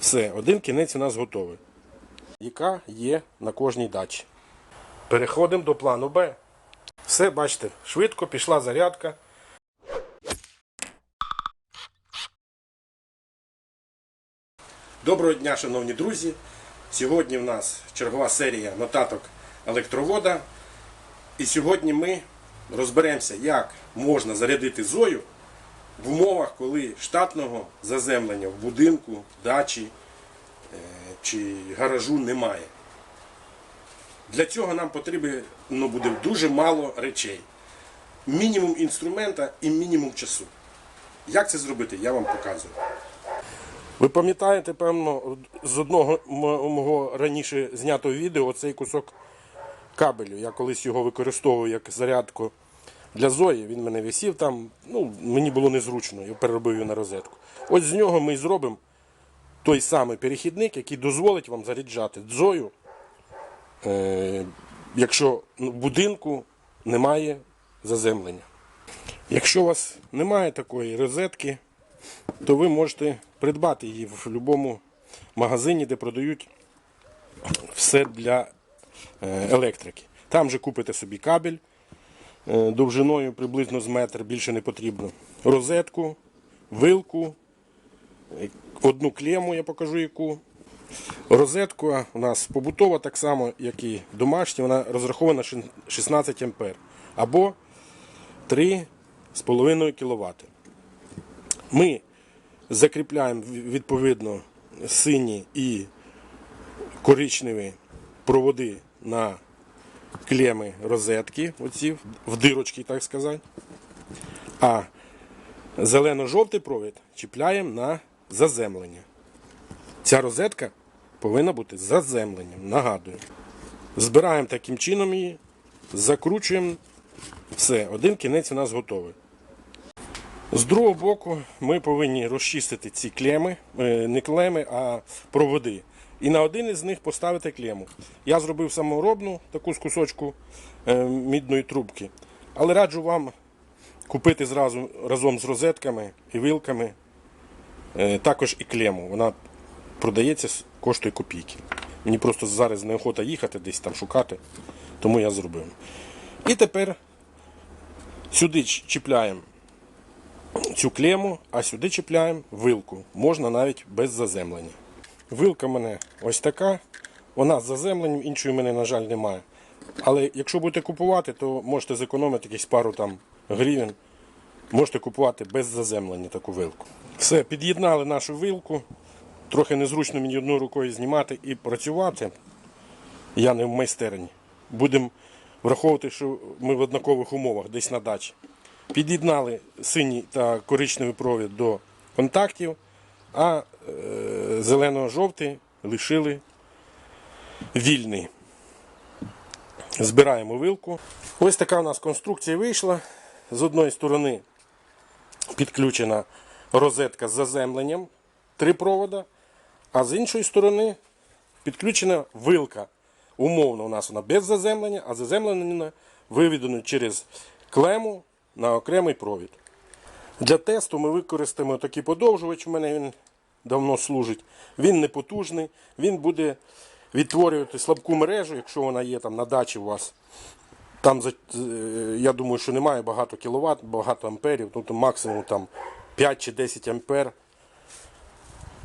Все, один кінець у нас готовий. Яка є на кожній дачі. Переходимо до плану Б. Все, бачите, швидко пішла зарядка. Доброго дня, шановні друзі. Сьогодні в нас чергова серія нотаток електровода. І сьогодні ми розберемося, як можна зарядити зою в умовах, коли штатного заземлення в будинку, дачі е, чи гаражу немає. Для цього нам потрібно буде дуже мало речей. Мінімум інструмента і мінімум часу. Як це зробити, я вам показую. Ви пам'ятаєте, певно, з одного мого раніше знятого відео оцей кусок кабелю. Я колись його використовував як зарядку для Зої. Він мене висів там. Ну, мені було незручно, я переробив його на розетку. Ось з нього ми і зробимо той самий перехідник, який дозволить вам заряджати Зою, е, якщо в будинку немає заземлення. Якщо у вас немає такої розетки, то ви можете придбати її в будь-якому магазині, де продають все для е, електрики. Там же купите собі кабель довжиною приблизно з метр, більше не потрібно. Розетку, вилку, е, одну клему, я покажу яку. Розетка у нас побутова, так само, як і домашня, вона розрахована шин- 16 А або 3,5 кВт. Ми закріпляємо відповідно сині і коричневі проводи на клеми розетки, оці, в дирочки, так сказати. А зелено-жовтий провід чіпляємо на заземлення. Ця розетка повинна бути з заземленням, нагадую. Збираємо таким чином її, закручуємо. Все, один кінець у нас готовий. З другого боку ми повинні розчистити ці клеми, е, не клеми, а проводи. І на один із них поставити клему. Я зробив саморобну таку з кусочку е, мідної трубки. Але раджу вам купити зразу разом з розетками і вилками е, також і клему. Вона продається, коштує копійки. Мені просто зараз неохота їхати десь там шукати, тому я зробив. І тепер сюди чіпляємо цю клему, а сюди чіпляємо вилку. Можна навіть без заземлення. Вилка в мене ось така. Вона з заземленням, іншої в мене, на жаль, немає. Але якщо будете купувати, то можете зекономити якісь пару там гривень. Можете купувати без заземлення таку вилку. Все, під'єднали нашу вилку. Трохи незручно мені одною рукою знімати і працювати. Я не в майстерні. Будемо враховувати, що ми в однакових умовах десь на дачі. Під'єднали синій та коричневий провід до контактів, а е, зелено-жовтий лишили вільний. Збираємо вилку. Ось така у нас конструкція вийшла. З одної сторони підключена розетка з заземленням, три провода, а з іншої сторони підключена вилка. Умовно у нас вона без заземлення, а заземлення виведено через клему на окремий провід. Для тесту ми використаємо такий подовжувач, у мене він давно служить. Він не потужний, він буде відтворювати слабку мережу, якщо вона є там на дачі у вас. Там е, я думаю, що немає багато кіловат, багато амперів, тобто максимум там 5 чи 10 ампер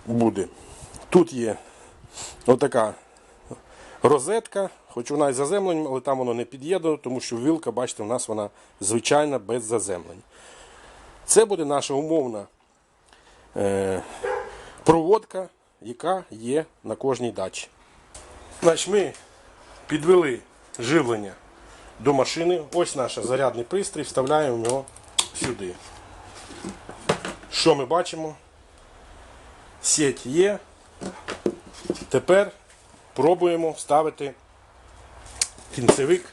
буде. Тут є отака розетка, хоч вона і з заземленням, але там воно не під'єднано, тому що вилка, бачите, у нас вона звичайна без заземлень. Це буде наша умовна е, проводка, яка є на кожній дачі. Значить, ми підвели живлення до машини. Ось наш зарядний пристрій, вставляємо його сюди. Що ми бачимо? Сеть є. Тепер пробуємо вставити кінцевик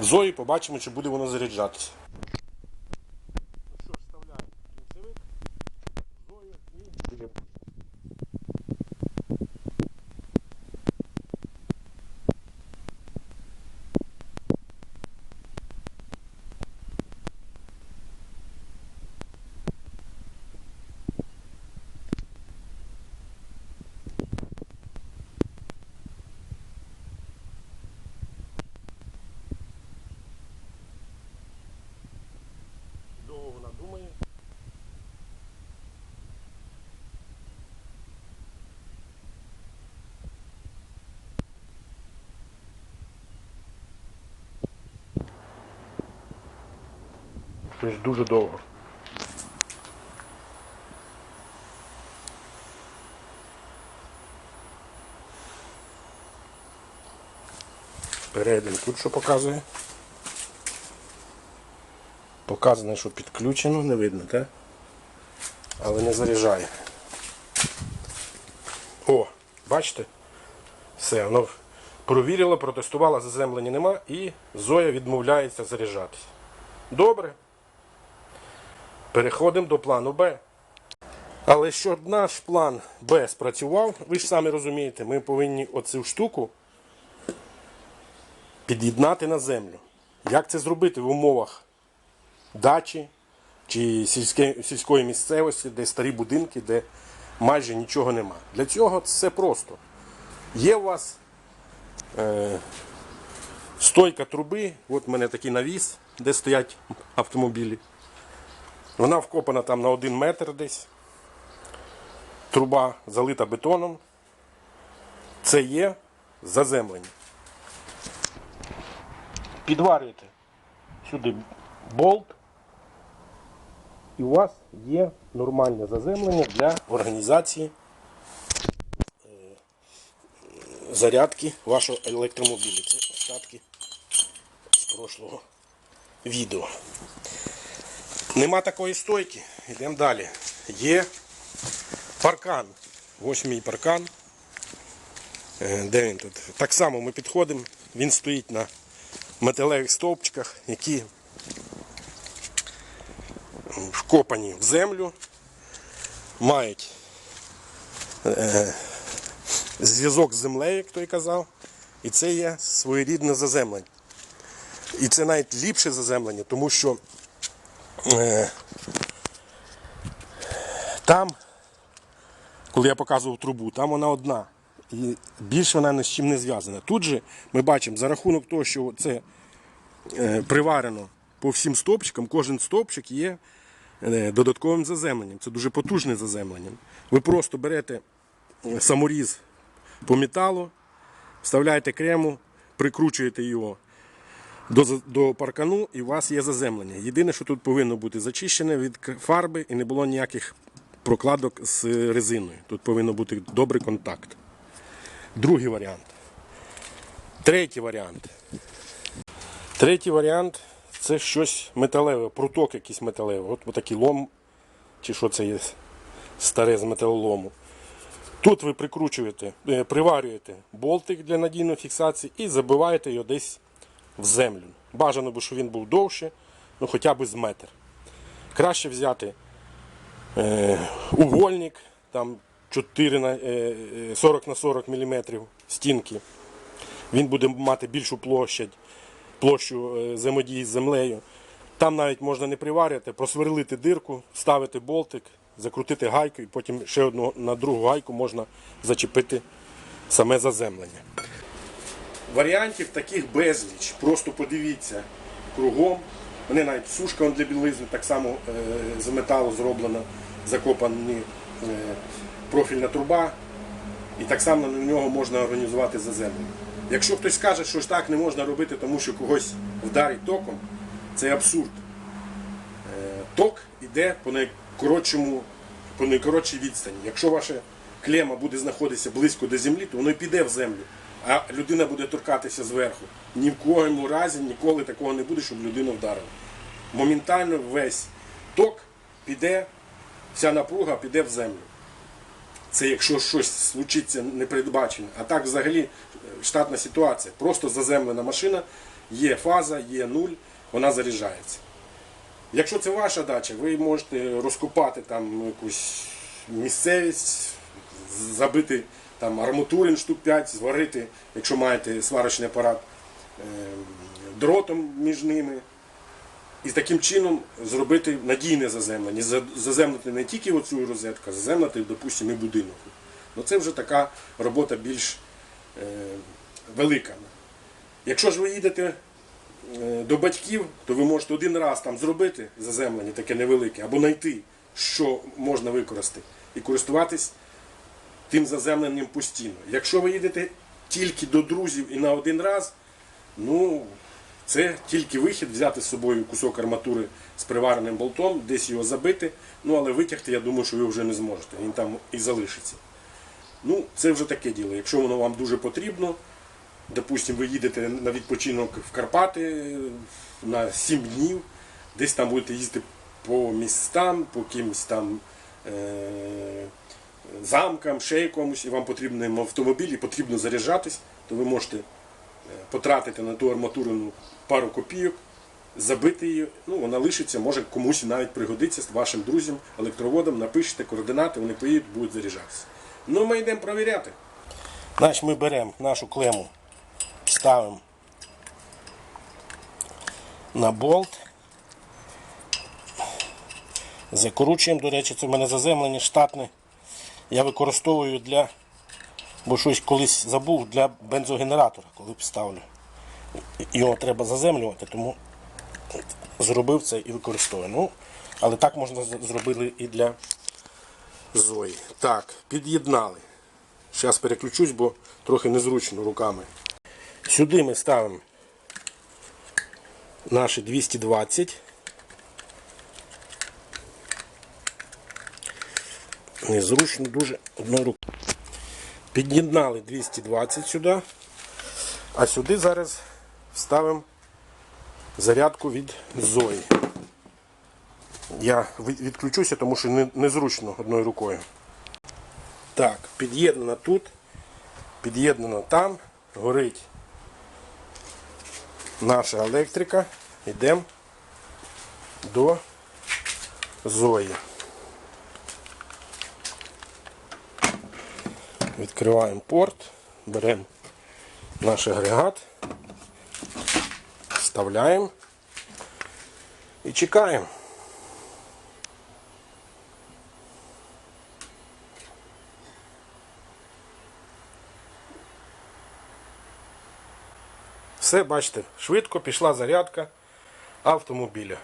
в зої, побачимо, чи буде воно заряджатися. думаю. Це ж дуже довго. Перейдемо тут, що показує. Показано, що підключено, не видно, так? Але не заряджає. О, бачите? Все, воно провірило, протестувало, заземлення нема і Зоя відмовляється заряджатися. Добре. Переходимо до плану Б. Але щоб наш план Б спрацював, ви ж самі розумієте, ми повинні оцю штуку під'єднати на землю. Як це зробити в умовах дачі чи сільське- сільської місцевості, де старі будинки, де майже нічого нема. Для цього це просто. Є у вас е, стойка труби, от в мене такий навіс, де стоять автомобілі. Вона вкопана там на один метр десь. Труба залита бетоном. Це є заземлення. Підварюєте сюди болт. І у вас є нормальне заземлення для організації е, зарядки вашого електромобіля. Це остатки з прошлого відео. Нема такої стойки. Йдемо далі. Є паркан. Ось мій паркан. Е, Де він тут? Так само ми підходимо. Він стоїть на металевих стовпчиках, які вкопані в землю, мають е, зв'язок з землею, як той казав, і це є своєрідне заземлення. І це навіть ліпше заземлення, тому що е, там, коли я показував трубу, там вона одна. І більше вона ні з чим не зв'язана. Тут же ми бачимо, за рахунок того, що це е, приварено по всім стовпчикам, кожен стовпчик є додатковим заземленням. Це дуже потужне заземлення. Ви просто берете е, саморіз по металу, вставляєте крему, прикручуєте його до, до паркану і у вас є заземлення. Єдине, що тут повинно бути зачищене від фарби і не було ніяких прокладок з резиною. Тут повинен бути добрий контакт. Другий варіант. Третій варіант. Третій варіант це щось металеве, пруток якийсь металевий. От такий лом, чи що це є старе з металолому. Тут ви прикручуєте, е, приварюєте болтик для надійної фіксації і забиваєте його десь в землю. Бажано би, щоб він був довше, ну хоча б з метр. Краще взяти е, угольник, там 4 на, е, е, 40 на 40 мм стінки. Він буде мати більшу площадь, площу е, взаємодії з землею. Там навіть можна не приварювати, просверлити дирку, ставити болтик, закрутити гайку і потім ще одну на другу гайку можна зачепити саме заземлення. Варіантів таких безліч. Просто подивіться кругом. Вони навіть сушка для білизни так само е, з металу зроблена, закопані е, профільна труба, і так само на нього можна організувати заземлення. Якщо хтось скаже, що ж так не можна робити, тому що когось вдарить током, це абсурд. Е, Ток йде по найкоротшому, по найкоротшій відстані. Якщо ваша клема буде знаходитися близько до землі, то воно піде в землю. А людина буде торкатися зверху. Ні в коєму разі ніколи такого не буде, щоб людину вдарили. Моментально весь ток піде, вся напруга піде в землю. Це якщо щось случиться непередбачене. А так взагалі е, штатна ситуація. Просто заземлена машина, є фаза, є нуль, вона заряджається. Якщо це ваша дача, ви можете розкопати там якусь місцевість, забити там арматурин штук 5, зварити, якщо маєте сварочний апарат, е, дротом між ними. І таким чином зробити надійне заземлення. Заземлити не тільки оцю розетку, а заземлити, допустимо, і будинок. Ну це вже така робота більш е, велика. Якщо ж ви їдете е, до батьків, то ви можете один раз там зробити заземлення таке невелике, або знайти, що можна використати, і користуватись тим заземленням постійно. Якщо ви їдете тільки до друзів і на один раз, ну Це тільки вихід, взяти з собою кусок арматури з привареним болтом, десь його забити. Ну але витягти, я думаю, що ви вже не зможете. Він там і залишиться. Ну, це вже таке діло. Якщо воно вам дуже потрібно, допустимо, ви їдете на відпочинок в Карпати на 7 днів, десь там будете їздити по містам, по якимось там е- замкам, ще якомусь, і вам потрібен автомобіль і потрібно заряджатись, то ви можете е, потратити на ту арматурину пару копійок, забити її, ну вона лишиться, може комусь навіть пригодиться вашим друзям, електроводам, напишете координати, вони поїдуть, будуть заряджатися. Ну, ми йдемо перевіряти. Значить, ми беремо нашу клему, ставимо на болт. Закручуємо, до речі, це в мене заземлення штатне. Я використовую для, бо щось колись забув для бензогенератора, коли ставлю. Його треба заземлювати, тому зробив це і використовую. Ну, але так можна зробити і для Зої. Так, під'єднали. Зараз переключусь, бо трохи незручно руками. Сюди ми ставимо наші 220. Незручно дуже одною рукою. Під'єднали 220 сюди. А сюди зараз вставимо зарядку від Зої. Я відключуся, тому що незручно одною рукою. Так, під'єднано тут, під'єднано там, горить наша електрика. Йдемо до Зої. Відкриваємо порт, беремо наш агрегат, вставляємо і чекаємо. Все, бачите, швидко пішла зарядка автомобіля.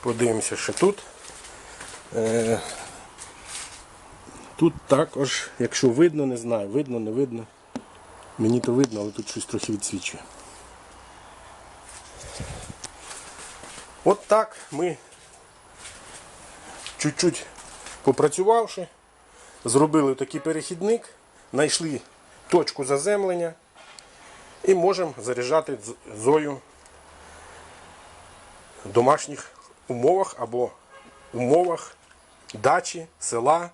Подивимося, що тут. Е, Тут також, якщо видно, не знаю, видно, не видно. Мені то видно, але тут щось трохи відсвічує. От так ми, чуть-чуть попрацювавши, зробили такий перехідник, знайшли точку заземлення і можемо заряджати зою в домашніх умовах або умовах дачі, села,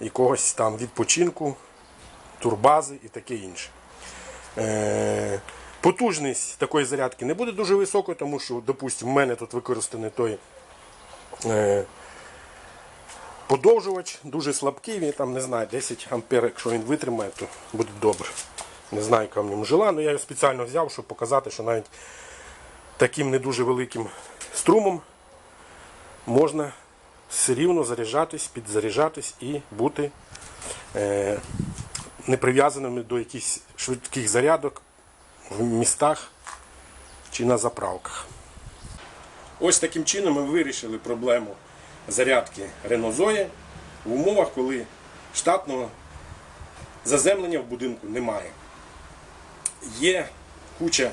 якогось там відпочинку, турбази і таке інше. Потужність такої зарядки не буде дуже високою, тому що, допустимо, в мене тут використаний той е, подовжувач, дуже слабкий, він там не знаю, 10 ампер, якщо він витримає, то буде добре. Не знаю, яка в ньому жила, але я його спеціально взяв, щоб показати, що навіть таким не дуже великим струмом можна все рівно заряджатись, підзаряджатись і бути е, не прив'язаними до якихось швидких зарядок в містах чи на заправках. Ось таким чином ми вирішили проблему зарядки Zoe в умовах, коли штатного заземлення в будинку немає. Є куча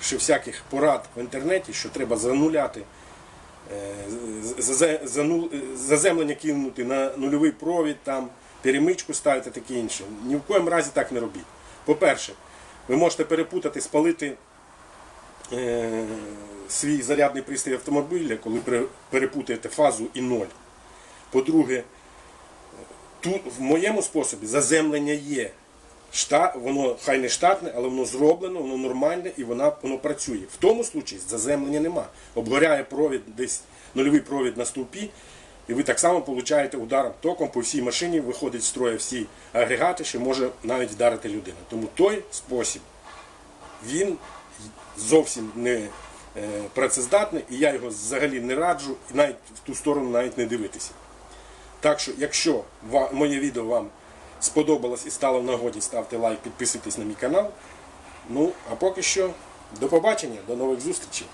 ще всяких порад в інтернеті, що треба зануляти е, заземлення кинути на нульовий провід, там, перемичку ставити таке інше. Ні в коєму разі так не робіть. По-перше, ви можете перепутати, спалити е, свій зарядний пристрій автомобіля, коли перепутаєте фазу і ноль. По-друге, тут в моєму способі заземлення є. Шта, воно хай не штатне, але воно зроблено, воно нормальне і вона, воно працює. В тому случаї заземлення нема. Обгоряє провід десь нульовий провід на стовпі, і ви так само получаєте ударом током по всій машині, виходить з строя всі агрегати, що може навіть вдарити людину. Тому той спосіб він зовсім не е, працездатний, і я його взагалі не раджу, і навіть в ту сторону навіть не дивитися. Так що, якщо моє відео вам сподобалось і стало в нагоді, ставте лайк, підписуйтесь на мій канал. Ну, а поки що, до побачення, до нових зустрічей.